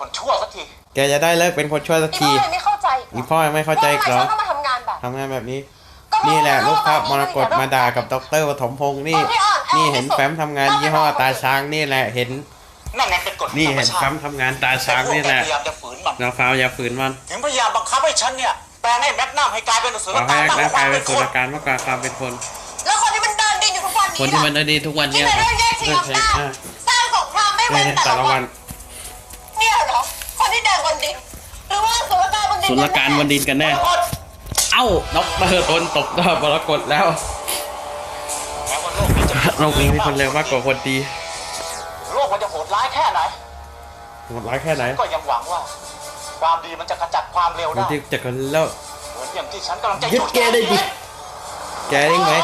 คนชั่วสักทีแกจะได้เลิกเป็นคนชั่วสักอีทีพ่อเลยไม่เข้าใจอีพ่อยังไม่เข้าใจอีกเหรอว่าทำไมฉันต้องมาทำงานแบบทำงานแบบนี้ก็เพรานี่แหละว่าลูกภาพมโลรกกตมาด่ากับดอกเตอรปฐมพงษ์นี่ นี่เห็นแฟ้มทำงานยี่ห้อตาช้างนี่แหละเห็นนั่นไงเป็นกฎนี่ธรรมเห็นชาแฟ้ติมทำงานตาช้างนี่แหละพยายามจะฝืนมันเราฟาวอย่าฝืนมันถึงพยายามบังคับให้ฉันเนี่ยแปลงให้แมกนัมให้กลายเป็นอสุรเอากาให้รมากกร่างว่ากายความเป็เป็นนสุครนการมากกว่าความเป็นคน แล้วคนที่มันเดินดินอยู่ทุกวันนี้คนที่มันล่ะดีทุกวันที่เนี้ยมาเรื่องแย่งชิงอำนาจอะสร้างสงครามไม่เว้นเนี่ยแต่แต่ละละวัวัน ว่าสุรการบนดินสุรการบนดินกันแน่คนเอ้าดอกเตอรโดนตบดาวมรกตแล้วแม้ว่าโลกนี้จะโลกนี้มีคนเลวมากกว่าคนดีโลกมันจะโหดร้ายแค่ไหนโหดร้ายแค่ไหน ก็ยังหวังว่า ความดีมันจะขจัดความเลวมันได้จะกันแล้วเหมือนอย่างที่ฉันกำลังจะยึดแกได้ดิแกได้ไหม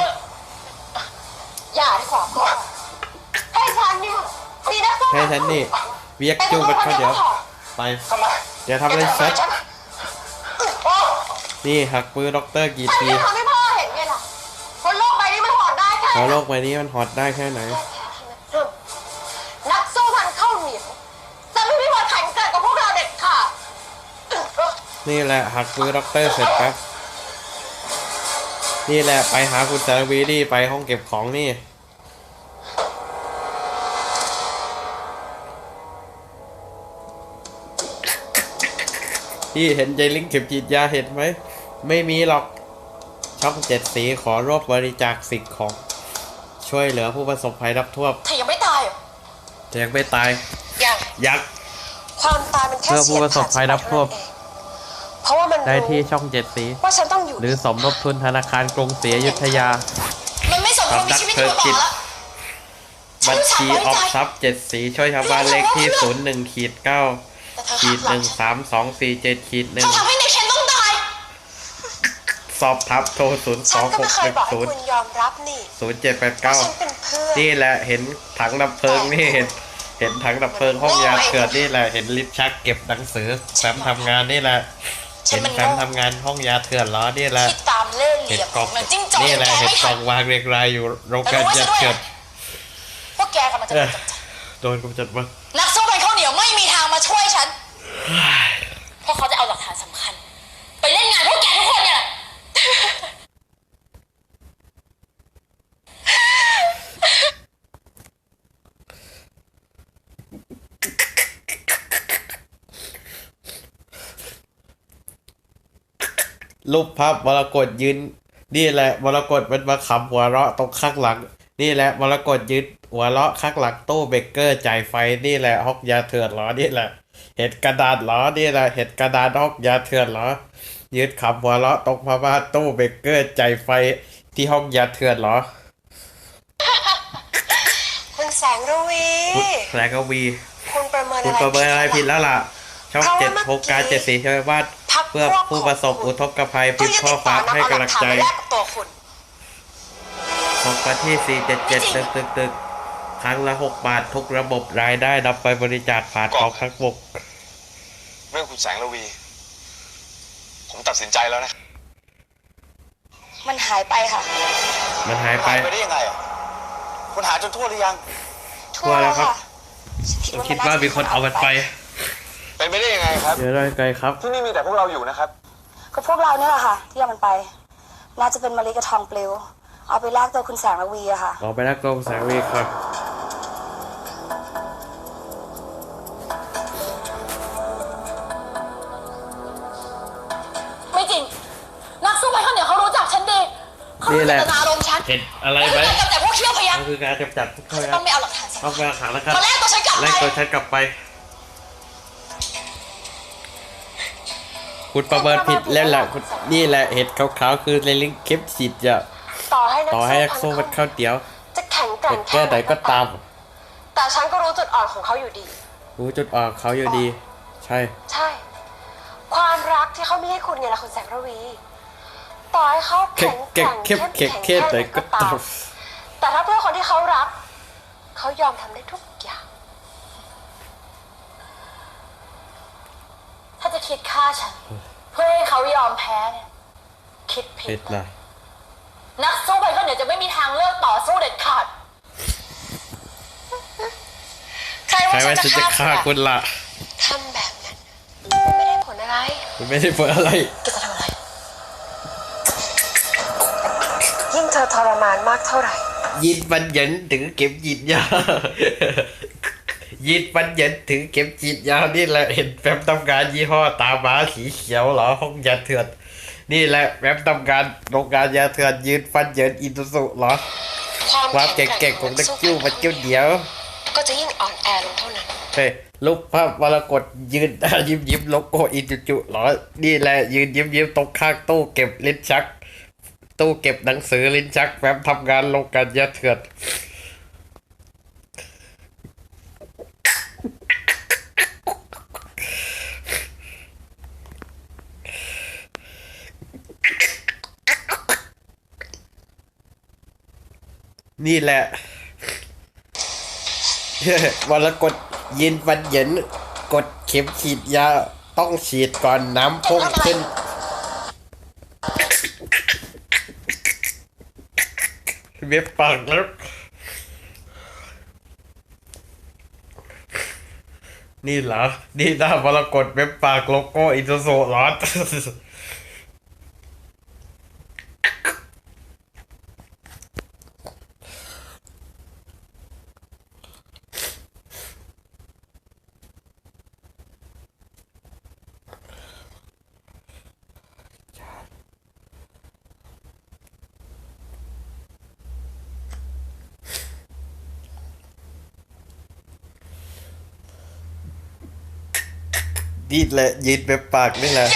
อย่าดีกว่าพ่อให้ฉันเนี่ยมีนักสู้ให้ฉันนี่เวียกจูงไปเข้าเดี๋ยวไปทำไม อย่าทำอะไรซัดฉันโอ้นี่หักมือด็อกเตอร์กี่ฉันทีจะทำให้พ่อเห็นไงล่ะคนโลกใบนี้มันหอดได้แค่เพราะไหนโลกใบนี้มันฮอตได้แค่ไหน นักสู้พันข้าวเหนียวจะไม่มีวันแข่งเกิดกับพวกเราเด็ดขาดนี่แหละหักมือด็อกเตอร์เสร็จครับนี่แหละไปหาคุณสารวีดีไปห้องเก็บของนี่ ที่เห็นใจลิงเข็มฉีดยาเห็นไหม ไม่มีหรอก ช่องเจ็ดสีขอรวบบริจาคสิ่งของ ช่วยเหลือผู้ประสบภัยรับทั่วเธอยังไม่ตายเหรอแต่ยังไม่ตาย ยังยักษ์ความตายมันแค่เพื่อผู้ประสบภัยรับโทษเพราะว่ามันได้รู้ที่ช่องเจ็ดสี ว่าฉันต้องอยู่หรือสมทบทุนธนาคารกรุงศรีอยุธยา มันไม่สมควรมีชีวิตอยู่ต่อแล้วบัญชีออมทรัพย์เจ็ดสีช่วยชาวบ้านเลขที่ศูนย์หนึ่งขีดเก้าแต่เธอ ขีหัดกหหลังนึ่งสามสองสี่เจ็ดขีดหเธนึ่องทำให้ในเชนต้องตาย สอบทับโทรศูนย์สฉัอนงก็หไม่กเคหยนึ่งบอกให้ศูนย์คุณยอมรับนี่ศูนย์เจ็ดแปดว่าเก้าฉันเป็นเพื่อนนี่แหละเห็นถังดับเพลิงนี่เห็น เห็นถังดับเพลิงห้องยาเกิดนี่แหละเห็นลิฟต์ชักเก็บหนังสือแฟ้มทำงานนี่แหละฉัเห็นนมันแฟ้มโง่ทำงานห้องยาเถื่อนล้อนี่แหละที่ตามเล่ห์เหเห็ลี่นยมกขล่อองงนางจิ้งจอกนี่แหละแกเห็นไม่กล่ทัอนงวางเรียงรายอยู่โรงการยาเถื่อนพวกแกกำลังจะโดนจับจับโดนกำจัดมานักสู้ เป็นข้าวเหนียวไม่มีทางมาช่วยฉัน เพราะเขาจะเอาหลักฐานสำคัญ ไปเล่นงานพวกแกทุกคนเนี่ย รูปภาพมรกตยืน นี่แหละมรกตมันมาขำหัวเราะตรงข้างหลัง นี่แหละมรกตยืน หัวเราะข้างหลังตู้เบเกอร์จ่ายไฟนี่แหละฮอกยาเถื่อนเหรอนี่แหละ เห็ดกระดาษเหรอนี่แหละ เห็ดกระดาษฮอกยาเถื่อนเหรอยืนขำหัวเราะตรงพม่านตู้เบเกอร์จ่ายไฟที่ห้องยาเถื่อนเหรอคุณแสงระวีคุณแสงกวี คุณประเมินคุณอะไรประเมินอะไรผิดแล้วแล้วล่ะช่องเพราะว่าเจ็ดเมื่อกี้โครงการเจ็ดสีช่วยบ้านพรรคเพื่อพวกผู้ประสบของคุณอุทกภัยก็พิมพ์ยังข้อติดคต่อวามนับให้เอาหกำลัลักงฐานใจไปแลกกับตัวคุณส่งมาที่สี่เจ็ดเจ็ดตึกตึกตึก ครั้งละหกบาททุกระบบรายได้นำไปบริจาคผ่านกองทัพบกเรื่องคุณแสงระวี ผมตัดสินใจแล้วนะ มันหายไปค่ะ มันหายไปหายไปได้ยังไงอะคุณหาจนทั่วหรือยัง ทั่วแล้วครับฉันคิดว่ามีคนเอามันไปเป็นไปได้ยังไงครับเดี๋ยวได้ไกลครับ ที่นี่มีแต่พวกเราอยู่นะครับ ก็พวกเราเนี่ยแหละค่ะ ที่เอามันไป น่าจะเป็นมะลิกระทองปลิวเอาไปแลกตัวคุณแสงระวีอะค่ะออกไปแล้วกองแสงวีครับ เขารู้นี่แหเจละตนารมณ์ฉันเห็นอะไรไหมเขาจะแต่พวกเขี้ยวพยักก็คือการกำจัดทุกเขาคนจะคต้รัอบงไม่เอาหลักฐานสำเอาคัญไปขังแล้วครับมาแลกตัวฉันกลับแลไปกตัวฉันกลับไป คุณประเมินผิดแล้วล่ะคุณนี่แหละเห็ดขาวๆคือในลิงเข็มฉีดจะต่อให้นักต่อให้นักสู้สู้มันข้าวเตี๋ยวจะแข็งแกร่งแค่ไหนก็ตาม แต่ฉันก็รู้จุดอ่อนของเขาอยู่ดี รู้จุดอ่อนเขาอยู่ดี ใช่ ใช่ ความรักที่เขามีให้คุณไงล่ะคุณแสงระวี ต่อให้เขาเข็มแข็งแกเข็ร่มงเข้มเข้มเข็มแข็งเข้มแค่ไหนไหนก็ก็ตาตามมแต่ถ้าเพื่อคนที่เขารัก เขายอมทำได้ทุกอย่าง ถ้าจะคิดฆ่าฉัน เพื่อให้เขายอมแพ้เนี่ยคิดผิผิดดนะนักสู้ไปก็เดี๋ยวจะไม่มีทางเลือกต่อสู้เด็ดขาดใครใครว่าว่าฉัฉันนจะจะฆ่าฆ่าคุคุณณล่ะทำแบบมันไม่ได้เปิดอะไรแกจะทำอะไร ทรมานมากเท่าไหร่ ยินมันเหยินถึงเข็มฉีดยายินมันเหยินถึงเข็มฉีดยานี่แหละเห็นแฟ้มทำงานยี่ห้อตาม้าสีเขียวเหรอห้องยาเถื่อนนี่แหละแฟ้มทำงานโรงงานยาเถื่อนยืนฟันเหยินอินทุสุเหรอความความเก่งๆของนักจิ้วมันจิ้วเดียว ก็จะยิ่งอ่อนแอลงเท่านั้นเฮ้ยรูปภาพมรกตยืนยิ้มยิ้มโลโก้อินจุจุเหรอนี่แหละยืนยิ้มยิ้มตรงข้างตู้เก็บลิ้นชัก ตู้เก็บหนังสือลิ้นชักแฟ้มทำงานโรงงานยาเถื่อนนี่แหละวรกดยินฟันเหยินกดเข็มฉีดยา ต้องฉีดก่อนน้ำพุ่งขึ้น เว็บปากแล้ว นี่เหรอ นี่หน้ามรกตเว็บปากโลโก้อินโซโซเหร นี่แหละยืนเว็บปากนี่แหละ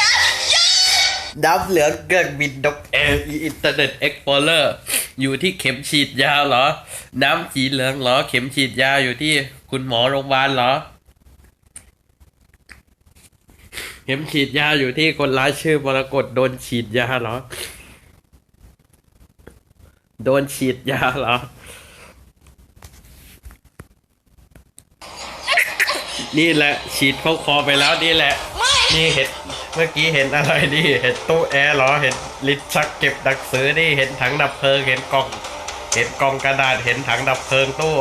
น้ำเหลืองเครื่องบินนกแอร์อินเทอร์เน็ตเอ็กพลอเรอร์อยู่ที่เข็มฉีดยาเหรอ น้ำสีเหลืองเหรอ เข็มฉีดยาอยู่ที่คุณหมอโรงพยาบาลเหรอ เข็มฉีดยาอยู่ที่คนร้ายชื่อมรกตโดนฉีดยาเหรอ โดนฉีดยาเหรอ นี่แหละฉีดเข้าคอไปแล้วนี่แหละไม่นี่เห็นเมื่อกี้เห็นอะไรนี่เห็นตู้แอร์เหรอเห็นลิ้นชักเก็บหนังสือนี่เห็นถังดับเพลิงเห็นกล่อง เห็นกล่องกระดาษเห็นถังดับเพลิงตู้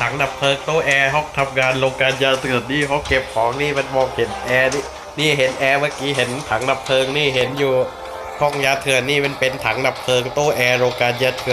ถังดับเพลิงตู้แอร์ห้องทำงานโรงงานยาเถื่อนนี่ห้องเก็บของนี่มันมองเห็นแอร์นี่นี่เห็นแอร์เมื่อกี้เห็นถังดับเพลิงนี่เห็นอยู่ห้องยาเถื่อนนี่มันเป็นถังดับเพลิงตู้แอร์โรงงานยาเถื่อน